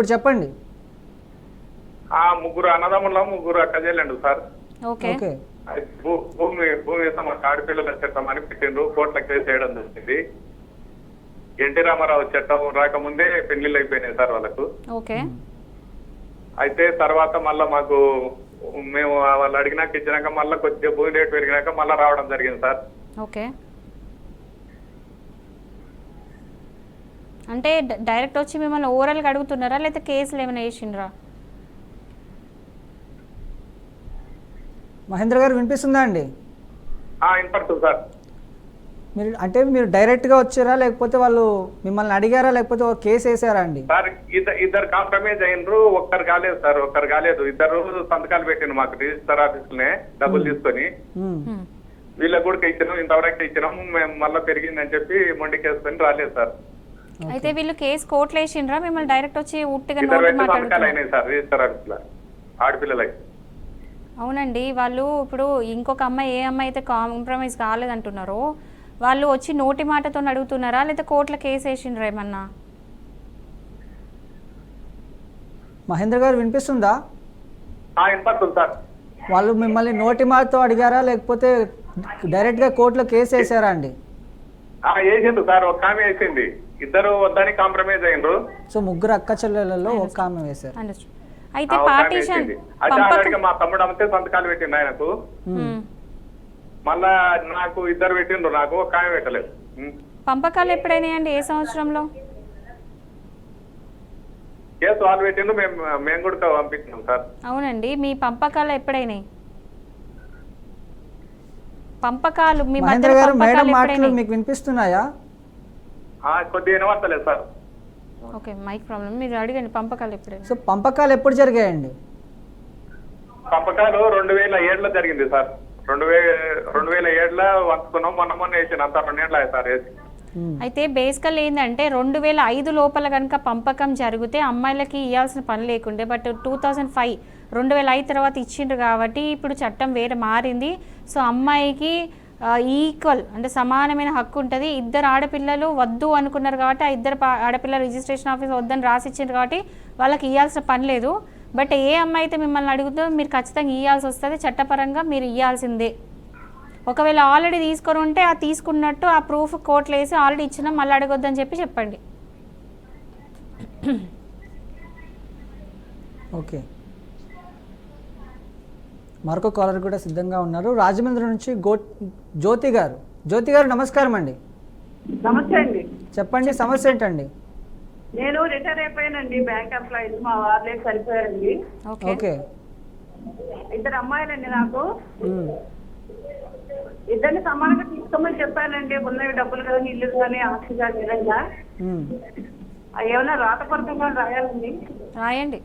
ఇప్పుడు చెప్పండి. ఆ ముగ్గురు అన్నదమ్ముల ముగ్గురు అక్క చెల్లెండు సార్. ఓకే. భూమి భూమి తమ ఆడపిల్లల చట్టం అని పెట్టిండ్రు కోట్ల కేసు వేయడం జరిగింది. ఎన్టీ రామారావు చట్టం రాకముందే పెళ్ళిళ్ళు అయిపోయినాయి సార్ వాళ్ళకు. ఓకే. అయితే తర్వాత మళ్ళా మాకు మేము వాళ్ళు అడిగినాక ఇచ్చినాక మళ్ళీ కొద్దిగా భూమి రేటు పెరిగినాక మళ్ళీ రావడం జరిగింది సార్. ఓకే. అంటే డైరెక్ట్ వచ్చి మిమ్మల్ని ఓవరాల్గా అడుగుతున్నారా? లేకపోతే కేసులు ఏమైనా వేసిండ్రా? మహేంద్ర గారు వినిపిస్తుందా అండి? వినపడుతుంది సార్. మీరు అంటే మీరు డైరెక్ట్గా వచ్చారా? లేకపోతే వాళ్ళు మిమ్మల్ని అడిగారా? లేకపోతే ఒక కేసు వేసారా అండి? సార్ ఇద్దరు ఇద్దరు కాంప్రమైజ్ అయినరు. ఒక్కరు కాలేదు సార్ ఒక్కరు కాలేదు. ఇద్దరు సంతకాలు పెట్టిండు మాకు రిజిస్టర్ ఆఫీసులనే డబ్బులు తీసుకొని. వీళ్ళకి కూడా ఇచ్చినాం ఇంతవరకు ఇచ్చినాం. మేము మళ్ళీ పెరిగిందని చెప్పి మొండికేసుకొని రాలేదు సార్. అయితే వీళ్ళు కేసు కోర్టులో వేసిండ్రా మిమ్మల్ని డైరెక్ట్ వచ్చి ఉట్టిగా నోటి మాట్లాడుతున్నారు ఆడపిల్లలకి. అవునండి వాళ్ళు ఇప్పుడు ఇంకొక అమ్మాయి ఏ అమ్మాయి అయితే కాంప్రమైజ్ కాలేదంటున్నారో వాళ్ళు వచ్చి నోటి మాటతో అడుగుతున్నారా? లేదా కోర్టులో కేసు వేసిండ్రా ఏమన్నా? మహేంద్ర గారు వినిపిస్తుందా? ఆ, వినపడుతుంది సార్. వాళ్ళు మిమ్మల్ని నోటి మాటతో అడిగారా? లేకపోతే డైరెక్ట్గా కోర్టులో కేసు వేసారా అండి? ఆ, వేసిండు సార్ ఒక ఆమె వేసింది. ఇద్దరు వద్దని కాంప్రమైజ్ అయినరు సో ముగ్గురు అక్క చెల్లెలలో ఒక ఆమె వేశారు. అయితే పార్టీషన్. అయితే మా తమ్ముడు అమ్మితే సంతకాలు పెట్టిండు ఆయనకు. మళ్ళా నాకు ఇద్దరు పెట్టిండ్రు నాకు ఒక ఆమె పెట్టలేదు. పంపకాలు ఎప్పుడైనాయండి? ఏ సంవత్సరంలో? కేసు వాళ్ళు పెట్టిండ్రు మేము మేము కూడా పంపించినాం సార్. అవునండి మీ పంపకాలు ఎప్పుడైనాయి? పంపకాలు మీ మహేంద్ర మధ్య గారు మేడం పంపకాలు మీకు వినిపిస్తున్నాయా? కొద్దిగా వినవస్తలేదు సార్. ఓకే మైక్ ప్రాబ్లం మీరు అడగండి పంపకాలు ఎప్పుడైనా. సో పంపకాలు ఎప్పుడు జరిగాయండి? పంపకాలు రెండు వేల ఏడులో జరిగింది సార్. రెండు వే రెండు వేల ఏడులో వంచుకున్నాం మొన్న మొన్న వేసిన అంత రెండేళ్ళు సార్ వేసి. అయితే బేసికల్ ఏంటంటే రెండు వేల ఐదు లోపల కనుక పంపకం జరిగితే అమ్మాయిలకి ఇవ్వాల్సిన పని లేకుండే బట్ టూ థౌజండ్ ఫైవ్ రెండు వేల ఐదు తర్వాత ఇచ్చిండ్రు కాబట్టి ఇప్పుడు చట్టం వేరే మారింది. సో అమ్మాయికి ఈక్వల్ అంటే సమానమైన హక్కు ఉంటుంది. ఇద్దరు ఆడపిల్లలు వద్దు అనుకున్నారు కాబట్టి ఆ ఇద్దరు పా- ఆడపిల్ల రిజిస్ట్రేషన్ ఆఫీస్ వద్దని రాసి కాబట్టి వాళ్ళకి ఇవ్వాల్సిన పని లేదు. బట్ ఏ అమ్మాయి అయితే మిమ్మల్ని అడుగుతుందో మీరు ఖచ్చితంగా ఇవ్వాల్సి వస్తుంది. చట్టపరంగా మీరు ఇవ్వాల్సిందే ఒకవేళ ఆల్రెడీ తీసుకొని ఉంటే ఆ తీసుకున్నట్టు ఆ ప్రూఫ్ కోర్టులో వేసి ఆల్రెడీ ఇచ్చినా మళ్ళీ అడగొద్దని చెప్పి చెప్పండి. ఓకే మరొక కాలర్ కూడా సిద్ధంగా ఉన్నారు. రాజమండ్రి నుంచి గో జ్యోతి గారు. జ్యోతి గారు నమస్కారం అండి. నమస్తే అండి. చెప్పండి సమస్య ఏంటండి? నేను రిటైర్ అయిపోయానండి. బ్యాంక్ ఎంప్లాయీస్ మా వాళ్ళే సరిపోయారండి. ఓకే. ఓకే. ఇద్దరు అమ్మాయిలండి నాకు. ఇద్దరిని సమానంగా తీసుకోమని చెప్పానండి. ఉన్నవి డబ్బులు కానీ ఇల్లు కానీ ఆస్తి కానీ విధంగా. అవి ఏమైనా రాతపూర్వకంగా రాయాలండి? రాయండి.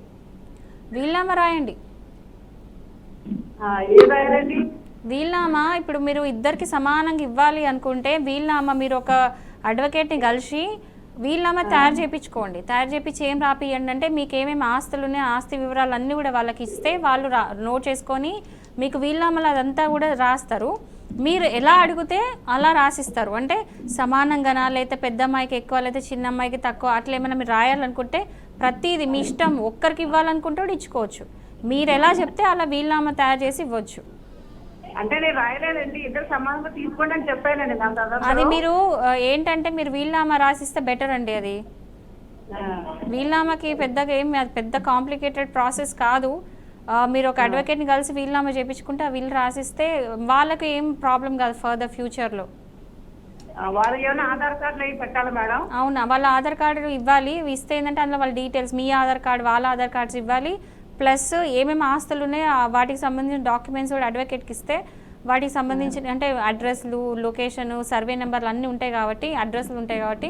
వీళ్ళామా రాయండి? ఏం రాయాలండి వీళ్ళామా ఇప్పుడు మీరు ఇద్దరికి సమానంగా ఇవ్వాలి అనుకుంటే వీళ్ళామా మీరు ఒక అడ్వకేట్ని కలిసి వీళ్ళామా తయారు చేయించుకోండి తయారు చేయించి ఏం రాపియండి అంటే మీకు ఏమేమి ఆస్తులు ఉన్నాయో ఆస్తి వివరాలు అన్నీ కూడా వాళ్ళకి ఇస్తే వాళ్ళు రా నోట్ చేసుకొని మీకు వీళ్ళామలు అదంతా కూడా రాస్తారు. మీరు ఎలా అడిగితే అలా రాసిస్తారు. అంటే సమానంగానా లేకపోతే పెద్ద అమ్మాయికి ఎక్కువ లేకపోతే చిన్న అమ్మాయికి తక్కువ అట్లా ఏమైనా మీరు రాయాలనుకుంటే ప్రతిదీ మీ ఇష్టం ఒక్కరికి ఇవ్వాలనుకుంటే ఇచ్చుకోవచ్చు. మీరు ఎలా చెప్తే అలా వీళ్ళనామా తయారు చేసి ఇవ్వచ్చు. అంటే నేను రాయలేదండి ఇద్దరు సమానంగా తీసుకోండి అని అది మీరు ఏంటంటే మీరు వీళ్ళనామా రాసిస్తే బెటర్ అండి అది. వీళ్ళనామాకి పెద్దగా ఏం అది పెద్ద కాంప్లికేటెడ్ ప్రాసెస్ కాదు. మీరు ఒక అడ్వకేట్ని కలిసి వీళ్ళనామా చేయించుకుంటే ఆ వీళ్ళు రాసిస్తే వాళ్ళకి ఏం ప్రాబ్లం కాదు ఫర్దర్ ఫ్యూచర్లో. వాళ్ళు ఏమైనా ఆధార్ కార్డులు పెట్టాలి మేడం? అవునా వాళ్ళ ఆధార్ కార్డు ఇవ్వాలి. ఇస్తే ఏంటంటే అందులో వాళ్ళ డీటెయిల్స్ మీ ఆధార్ కార్డు వాళ్ళ ఆధార్ కార్డ్స్ ఇవ్వాలి. ప్లస్ ఏమేమి ఆస్తులు ఉన్నాయో వాటికి సంబంధించిన డాక్యుమెంట్స్ కూడా అడ్వకేట్కి ఇస్తే వాటికి సంబంధించిన అంటే అడ్రస్లు లొకేషన్ సర్వే నెంబర్లు అన్నీ ఉంటాయి కాబట్టి అడ్రస్లు ఉంటాయి కాబట్టి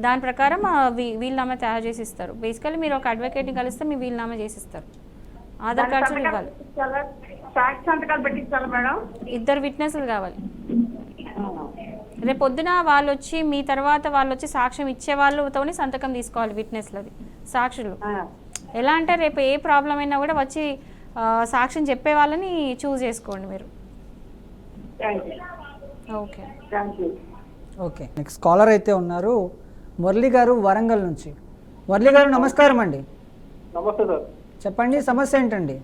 దాని ప్రకారం ఆ వీ- వీలునామా తయారు చేసి ఇస్తారు. బేసికల్లీ మీరు ఒక అడ్వకేట్ని కలిస్తే మీ వీలునామా చేసి ఇస్తారు. ఆధార్ కార్డ్స్ ఇవ్వాలి ఇద్దరు విట్నెస్లు కావాలి. రేపు పొద్దున వాళ్ళు వచ్చి మీ తర్వాత వాళ్ళు వచ్చి సాక్ష్యం ఇచ్చే వాళ్ళతోని సంతకం తీసుకోవాలి విట్నెస్లది సాక్షులు. ఎలా అంటే రేపు ఏ ప్రాబ్లం అయినా కూడా వచ్చి సాక్ష్యం చెప్పే వాళ్ళని చూస్ చేసుకోండి మీరు. Thank you okay thank you okay next caller అయితే ఉన్నారు మురళి గారు వరంగల్ నుంచి. మురళి గారు నమస్కారం అండి. నమస్తే సార్. చెప్పండి సమస్య ఏంటండి?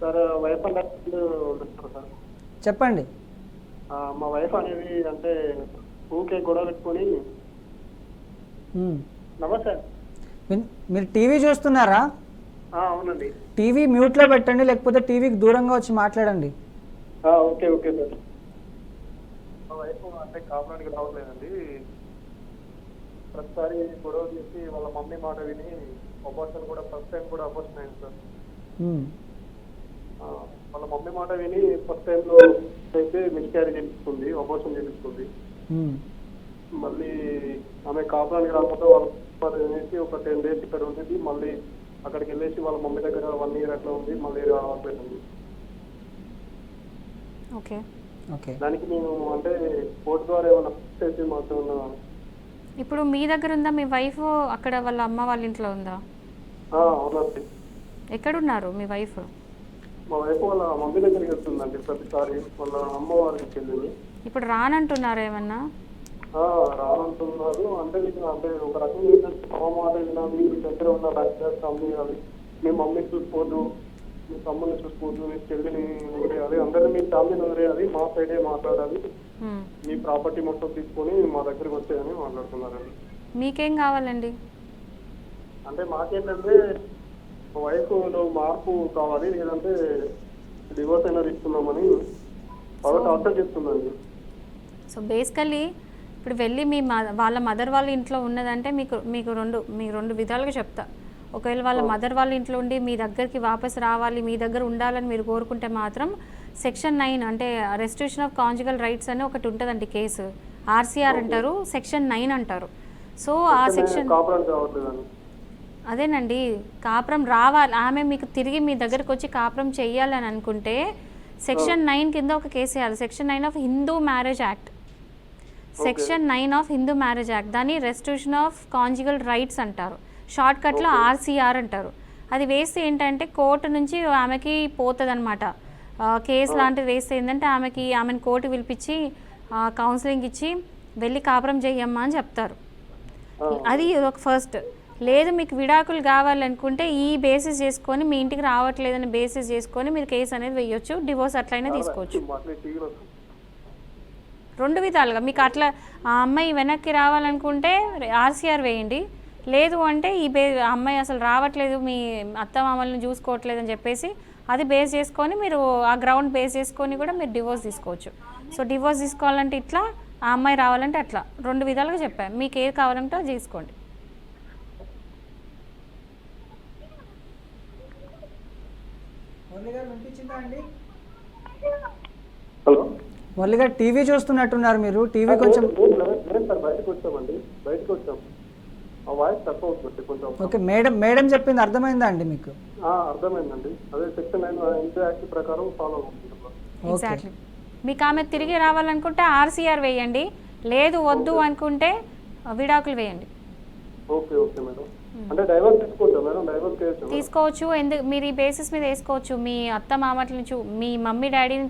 Sir wife sir. చెప్పండి. మా వైఫ్ అనేది అంటే ఊకే గొడవ పెట్టుకొని. నమస్తే. మీరు టీవీ చూస్తున్నారా? అవునండి. టీవీ మ్యూట్లో పెట్టండి లేకపోతే టీవీకి దూరంగా వచ్చి మాట్లాడండి. Okay okay sir. అంటే కాపురానికి రావట్లేదండి. ప్రతిసారి గొడవ చేసి వాళ్ళ మమ్మీ మాట విని అబార్షన్ కూడా ఫస్ట్ టైం కూడా అబార్షన్ అయింది సార్ వాళ్ళ మమ్మీ మాట విని ఫస్ట్ టైంలో అయితే మిస్క్యారీ చేపించుకుంది అబార్షన్ చేపించుకుంది ఉమ్. మళ్ళీ ఆమె కాపురానికి రాకపోతే వాళ్ళ అనేసి ఒక టెన్ డేస్ ఇక్కడ ఉండేది. మళ్ళీ అక్కడికి వెళ్ళేసి వాళ్ళ మమ్మీ దగ్గర వన్ ఇయర్ అట్లా ఉంది. మళ్ళీ రావట్లేదు ఓకే. ఓకే. దానికి మేము అంటే కోర్టు ద్వారా ఏమైనా చేసి ఏమన్నా ఇప్పుడు మీ దగ్గర ఉందా? మీ వైఫ్ అక్కడ వాళ్ళ అమ్మ వాళ్ళ ఇంట్లో ఉందా? ఆ, అవునండి. ఎక్కడున్నారు మీ వైఫ్? మా వైఫ్ వాళ్ళ మమ్మీ దగ్గరికి వెళ్తుందండి ప్రతిసారి. వాళ్ళ అమ్మ వాళ్ళకి వెళ్ళింది. ఇప్పుడు రానంటున్నారు ఏమన్నా? రానంటున్నారు అంటే మీకు అంటే ఒక రకంగా ఏంటంటే మా వినా మీరు దగ్గర ఉన్న డాక్టర్ తమ్ముని అది మీ మమ్మీ చూసుకోవద్దు మీ తమ్ముని చూసుకోవద్దు మీ చెల్లిని వదిలేయాలి అందరినీ మీ ఫ్యామిలీని వదిలేయాలి మా సైడే మాట్లాడాలి. మ్. మీ ప్రాపర్టీ మొత్తం తీసుకొని మా దగ్గరికి వచ్చాయని మాట్లాడుతున్నారండి. మీకేం కావాలండి? అంటే మాకేంటంటే మా వైఫ్లో మార్పు కావాలి లేదంటే డివోర్స్ అయినా బాగా టార్చర్ చేస్తుందండి సో బేసికల్లీ ఇప్పుడు వెళ్ళి మీ మ- వాళ్ళ మదర్ వాళ్ళ ఇంట్లో ఉన్నదంటే మీకు మీకు రెండు మీ రెండు విధాలుగా చెప్తా. ఒకవేళ వాళ్ళ మదర్ వాళ్ళ ఇంట్లో ఉండి మీ దగ్గరికి వాపస్ రావాలి మీ దగ్గర ఉండాలని మీరు కోరుకుంటే మాత్రం సెక్షన్ నైన్ అంటే రెస్ట్రిక్షన్ ఆఫ్ కాంజుగల్ రైట్స్ అని ఒకటి ఉంటుందండి కేసు. ఆర్సీఆర్ అంటారు సెక్షన్ నైన్ అంటారు. సో ఆ సెక్షన్ అదేనండి కాపురం రావాలి ఆమె మీకు తిరిగి మీ దగ్గరకు వచ్చి కాపురం చెయ్యాలని అనుకుంటే సెక్షన్ నైన్ కింద ఒక కేసు వేయాలి. Section nine of Hindu marriage act. Section nine of Hindu marriage act దాన్ని రెస్టిట్యూషన్ ఆఫ్ కాంజిగల్ రైట్స్ అంటారు. షార్ట్ కట్లో ఆర్సీఆర్ అంటారు. అది వేస్తే ఏంటంటే కోర్టు నుంచి ఆమెకి పోతుంది అనమాట కేసు లాంటిది వేస్తే ఏంటంటే ఆమెకి ఆమెను కోర్టు పిలిపించి కౌన్సిలింగ్ ఇచ్చి వెళ్ళి కాపురం చెయ్యమ్మా అని చెప్తారు. అది ఒక ఫస్ట్ లేదు మీకు విడాకులు కావాలనుకుంటే ఈ బేసిస్ చేసుకొని మీ ఇంటికి రావట్లేదని బేసిస్ చేసుకొని మీరు కేసు అనేది వేయొచ్చు డివోర్స్ అట్లయినా తీసుకోవచ్చు. రెండు విధాలుగా. మీకు అట్లా ఆ అమ్మాయి వెనక్కి రావాలనుకుంటే ఆర్సీఆర్ వేయండి. లేదు అంటే ఈ బే ఆ అమ్మాయి అసలు రావట్లేదు మీ అత్త మామల్ని చూసుకోవట్లేదు అని చెప్పేసి అది బేస్ చేసుకొని మీరు ఆ గ్రౌండ్ బేస్ చేసుకొని కూడా మీరు డివోర్స్ తీసుకోవచ్చు. సో డివోర్స్ తీసుకోవాలంటే ఇట్లా ఆ అమ్మాయి రావాలంటే అట్లా. రెండు విధాలుగా చెప్పాను మీకు ఏది కావాలంటే అది తీసుకోండి. హలో. మురళి గారు టీవీ చూస్తున్నట్టున్నారు మీరు. టీవీ కొంచెం లేదు, లేదు, లేదు సార్ బయటకు వచ్చామండి. బయటకు వచ్చాం. ఆ వాయిస్ తక్కువ అవుతుంది కొంచెం. ఓకే మేడం మేడం చెప్పింది అర్థమైందా అండి మీకు? ఆ, అర్థమైందండి. అదే సెక్షన్ నైన్ ఇంటూ యాక్ట్ ప్రకారం ఫాలో అవుతుంది ఎగ్జాక్ట్లీ మీకు ఆమె తిరిగి రావాలనుకుంటే ఆర్సీఆర్ వేయండి. లేదు వద్దు అనుకుంటే విడాకులు వేయండి. Okay okay madam. అంటే డైవర్స్ తీసుకోవచ్చా మేడం? డైవర్స్ చేయొచ్చు తీసుకోవచ్చు. ఎందుకు? మీరు ఈ బేసిస్ మీద వేసుకోవచ్చు. మీ అత్త మామట్లని చూ మీ మమ్మీ డాడీని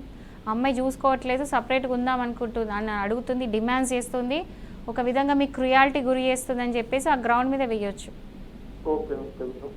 అమ్మాయి చూసుకోవట్లేదు సపరేట్గా ఉందాం అనుకుంటుంది. అని అడుగుతుంది డిమాండ్స్ చేస్తుంది. ఒక విధంగా మీకు క్రియాలిటీ గురి చేస్తుంది అని చెప్పేసి ఆ గ్రౌండ్ మీద వేయొచ్చు. Okay okay.